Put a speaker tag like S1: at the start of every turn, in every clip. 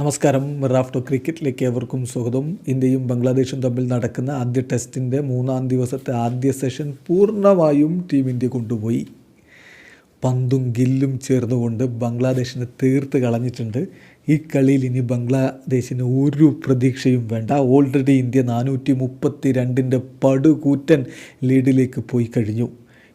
S1: നമസ്കാരം. റാഫ്റ്റോ ക്രിക്കറ്റിലേക്ക് ഏവർക്കും സ്വാഗതം. ഇന്ത്യയും ബംഗ്ലാദേശും തമ്മിൽ നടക്കുന്ന ആദ്യ ടെസ്റ്റിന്റെ മൂന്നാം ദിവസത്തെ ആദ്യ സെഷൻ പൂർണമായും ടീം ഇന്ത്യ കൊണ്ടുപോയി. പന്തും ഗില്ലും ചേർന്നുകൊണ്ട് ബംഗ്ലാദേശിനെ തീർത്ത് കളഞ്ഞിട്ടുണ്ട്. ഈ കളിയിൽ ഇനി ബംഗ്ലാദേശിന് ഒരു പ്രതീക്ഷയും വേണ്ട. ഓൾറെഡി ഇന്ത്യ നാനൂറ്റി മുപ്പത്തി രണ്ടിന്റെ പടുകൂറ്റൻ ലീഡിലേക്ക് പോയി കഴിഞ്ഞു.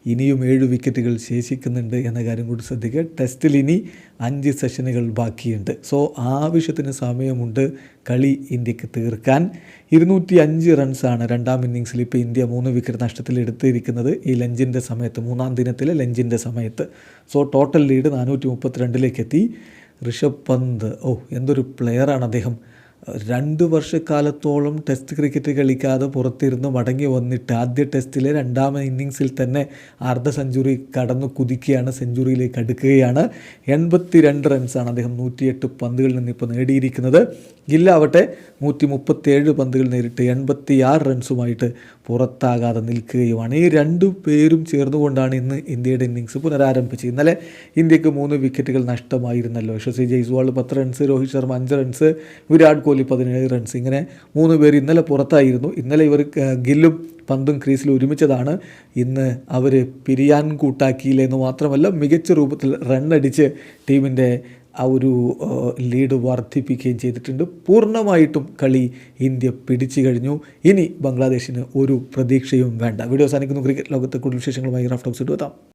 S1: ഇനിയും ഏഴ് വിക്കറ്റുകൾ ശേഷിക്കുന്നുണ്ട് എന്ന കാര്യം കൂടി ശ്രദ്ധിക്കുക. ടെസ്റ്റിൽ ഇനി അഞ്ച് സെഷനുകൾ ബാക്കിയുണ്ട്. സോ ആവശ്യത്തിന് സമയമുണ്ട് കളി ഇന്ത്യയ്ക്ക് തീർക്കാൻ. ഇരുന്നൂറ്റി അഞ്ച് റൺസാണ് രണ്ടാം ഇന്നിങ്സിൽ ഇപ്പോൾ ഇന്ത്യ മൂന്ന് വിക്കറ്റ് നഷ്ടത്തിൽ എടുത്തിരിക്കുന്നത്. ഈ ലഞ്ചിന്റെ സമയത്ത് മൂന്നാം ദിനത്തിലെ ലഞ്ചിന്റെ സമയത്ത്. സോ ടോട്ടൽ ലീഡ് നാനൂറ്റി മുപ്പത്തിരണ്ടിലേക്ക് എത്തി. ഋഷഭ് പന്ത് ഓ എന്തൊരു പ്ലെയറാണ് അദ്ദേഹം. രണ്ട് വർഷക്കാലത്തോളം ടെസ്റ്റ് ക്രിക്കറ്റ് കളിക്കാതെ പുറത്തിരുന്ന് മടങ്ങി വന്നിട്ട് ആദ്യ ടെസ്റ്റിലെ രണ്ടാമത് ഇന്നിങ്സിൽ തന്നെ അർദ്ധ സെഞ്ചുറി കടന്നു കുതിക്കുകയാണ് സെഞ്ചുറിയിലേക്ക് അടുക്കുകയാണ്. എൺപത്തി രണ്ട് റൺസാണ് അദ്ദേഹം നൂറ്റിയെട്ട് പന്തുകളിൽ നിന്ന് ഇപ്പോൾ നേടിയിരിക്കുന്നത്. ഗില്ലാവട്ടെ നൂറ്റി മുപ്പത്തിയേഴ് പന്തുകൾ നേരിട്ട് എൺപത്തി ആറ് റൺസുമായിട്ട് പുറത്താകാതെ നിൽക്കുകയുമാണ്. ഈ രണ്ടു പേരും ചേർന്നുകൊണ്ടാണ് ഇന്ന് ഇന്ത്യയുടെ ഇന്നിങ്സ് പുനരാരംഭിച്ചത്. ഇന്നലെ ഇന്ത്യയ്ക്ക് മൂന്ന് വിക്കറ്റുകൾ നഷ്ടമായിരുന്നല്ലോ. യശസ്വി ജയ്സ്വാൾ പത്ത് റൺസ് രോഹിത് ശർമ്മ അഞ്ച് റൺസ് വിരാട് കോഹ്ലി പതിനേഴ് റൺസ് ഇങ്ങനെ മൂന്ന് പേർ ഇന്നലെ പുറത്തായിരുന്നു. ഇന്നലെ ഇവർ ഗില്ലും പന്തും ക്രീസിൽ ഒരുമിച്ചതാണ്. ഇന്ന് അവർ പിരിയാൻ കൂട്ടാക്കിയില്ല എന്ന് മാത്രമല്ല മികച്ച രൂപത്തിൽ റണ്ണടിച്ച് ടീമിന്റെ ആ ഒരു ലീഡ് വർദ്ധിപ്പിക്കുകയും ചെയ്തിട്ടുണ്ട്. പൂർണമായിട്ടും കളി ഇന്ത്യ പിടിച്ചു കഴിഞ്ഞു. ഇനി ബംഗ്ലാദേശിന് ഒരു പ്രതീക്ഷയും വേണ്ട. വീഡിയോ അവസാനിക്കുന്നു. ക്രിക്കറ്റ് ലോകത്തെ കൂടുതൽ വിശേഷങ്ങളുമായി റാഫ്റ്റോക്സ് എത്താം